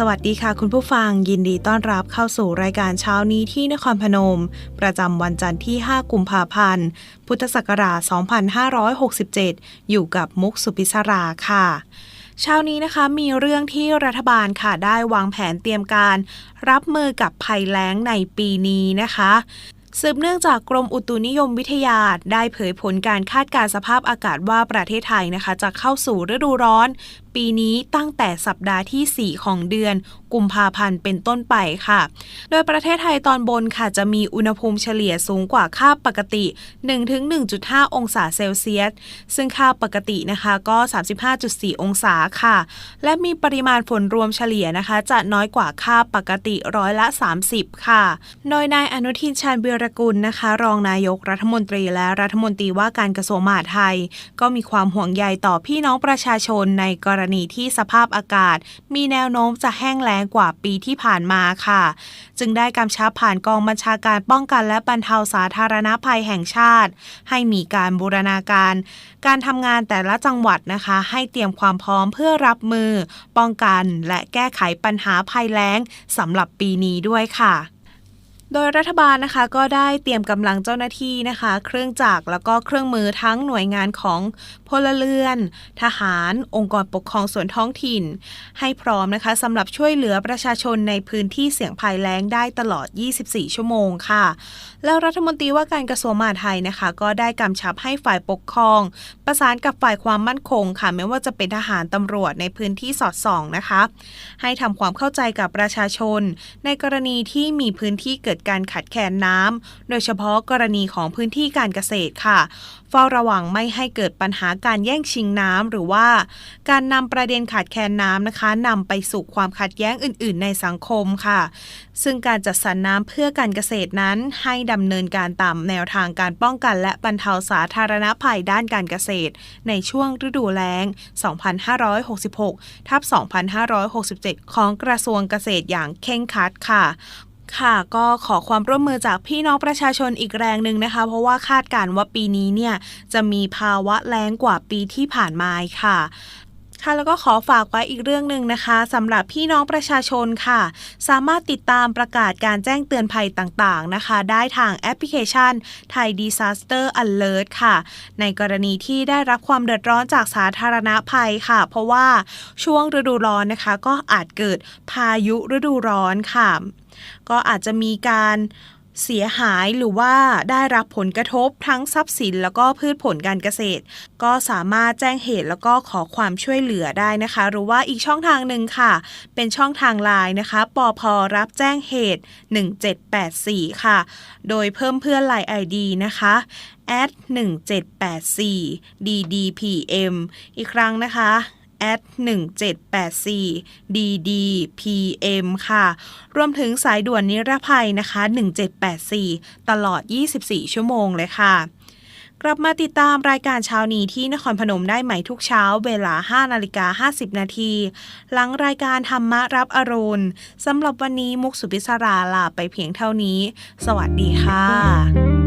สวัสดีค่ะคุณผู้ฟังยินดีต้อนรับเข้าสู่รายการเช้านี้ที่นครพนม ประจำวันจันทร์ที่ 5 กุมภาพันธ์ พุทธศักราช 2567 อยู่กับมุกสุพิศราค่ะ เช้านี้นะคะมีเรื่องที่รัฐบาลค่ะได้วางแผนเตรียมการ รับมือกับภัยแล้งในปีนี้นะคะ สืบเนื่องจากกรมอุตุนิยมวิทยาได้เผยผลการคาดการสภาพอากาศว่าประเทศไทยนะคะ จะเข้าสู่ฤดูร้อน ปีนี้ตั้งแต่สัปดาห์ที่ 4 ของเดือน กุมภาพันธ์เป็นต้นไปค่ะ โดยประเทศไทยตอนบนค่ะจะมีอุณหภูมิเฉลี่ยสูงกว่าค่าปกติ 1-1.5 องศาเซลเซียส ซึ่งค่าปกตินะคะก็ 35.4 องศาค่ะ และมีปริมาณฝนรวมเฉลี่ยนะคะ จะน้อยกว่าค่าปกติร้อยละ 30 ค่ะ โดยนายอนุทินชาญวีรกุลนะคะ รองนายกรัฐมนตรีและรัฐมนตรีว่าการกระทรวงมหาดไทย ก็มีความห่วงใยต่อพี่น้องประชาชนในกรณีที่สภาพอากาศ มีแนวโน้มจะแห้งแล้งกว่าปีที่ผ่านมาค่ะ จึงได้กำชับผ่านกองบัญชาการป้องกันและบรรเทาสาธารณภัยแห่งชาติ ให้มีการบูรณาการ การทำงานแต่ละจังหวัดนะคะ ให้เตรียมความพร้อมเพื่อรับมือ ป้องกันและแก้ไขปัญหาภัยแล้งสำหรับปีนี้ด้วยค่ะ โดยรัฐบาลนะคะก็ได้เตรียมกำลังเจ้าหน้าที่นะคะ เครื่องจักรแล้วก็เครื่องมือทั้งหน่วยงานของพลเรือน ทหาร องค์กรปกครองส่วนท้องถิ่น ให้พร้อมนะคะสำหรับช่วยเหลือประชาชนในพื้นที่เสี่ยงภัยแล้งได้ตลอด 24 ชั่วโมงค่ะ แล้วรัฐมนตรีว่าการกระทรวงมหาดไทยนะคะ ก็ได้กำชับให้ฝ่ายปกครอง ประสานกับฝ่ายความมั่นคงค่ะไม่ว่าจะเป็นทหารตำรวจในพื้นที่สอดส่องนะคะ ให้ทำความเข้าใจกับประชาชน ในกรณีที่มีพื้นที่เกิดการขาดแคลนน้ำ โดยเฉพาะกรณีของพื้นที่การเกษตรค่ะ เฝ้าระวังไม่ให้เกิดปัญหาการแย่งชิงน้ำหรือว่า การนำประเด็นขาดแคลนน้ำนะคะนำไปสู่ความขัดแย้งอื่น ๆ ในสังคมค่ะ ซึ่งการจัดสรรน้ำเพื่อการเกษตรนั้นให้ดำเนินการตามแนวทางการป้องกันและบรรเทาสาธารณภัยด้านการเกษตร ในช่วงฤดูแล้ง 2566 ทับ 2567 ของกระทรวงเกษตรอย่างเคร่งคัดค่ะ ค่ะก็ขอความร่วมมือจากพี่น้องประชาชนอีกแรงหนึ่งนะคะ เพราะว่าคาดการณ์ว่าปีนี้เนี่ยจะมีภาวะแล้งกว่าปีที่ผ่านมาค่ะ ค่ะแล้วก็ขอฝากไว้อีกเรื่องหนึ่งนะคะสำหรับพี่น้องประชาชนค่ะ สามารถติดตามประกาศการแจ้งเตือนภัยต่างๆนะคะ ได้ทางแอปพลิเคชันไทย Disaster Alert ค่ะ ในกรณีที่ได้รับความเดือดร้อนจากสาธารณภัยค่ะ เพราะว่าช่วงฤดูร้อนนะคะ ก็อาจเกิดพายุฤดูร้อนค่ะ ก็อาจจะมีการ เสียหายหรือว่าได้รับผลกระทบทั้งทรัพย์สินแล้วก็พืชผลการเกษตร ก็สามารถแจ้งเหตุแล้วก็ขอความช่วยเหลือได้นะคะ หรือว่าอีกช่องทางหนึ่งค่ะ เป็นช่องทางไลน์นะคะปอพรับแจ้งเหตุ 1784 ค่ะ โดยเพิ่มเพื่อนไลน์ ID นะคะ at 1784 ddpm อีกครั้งนะคะ at 1784 ddpm ค่ะ รวมถึงสายด่วนนิรภัยนะคะ 1784 ตลอด 24 ชั่วโมงเลยค่ะ กลับมาติดตามรายการเช้านี้ที่นครพนมได้ใหม่ทุกเช้าเวลา 5 นาฬิกา 50 นาที หลังรายการธรรมะรับอรุณสำหรับวันนี้มุกสุพิศราลาไปเพียงเท่านี้ สวัสดีค่ะ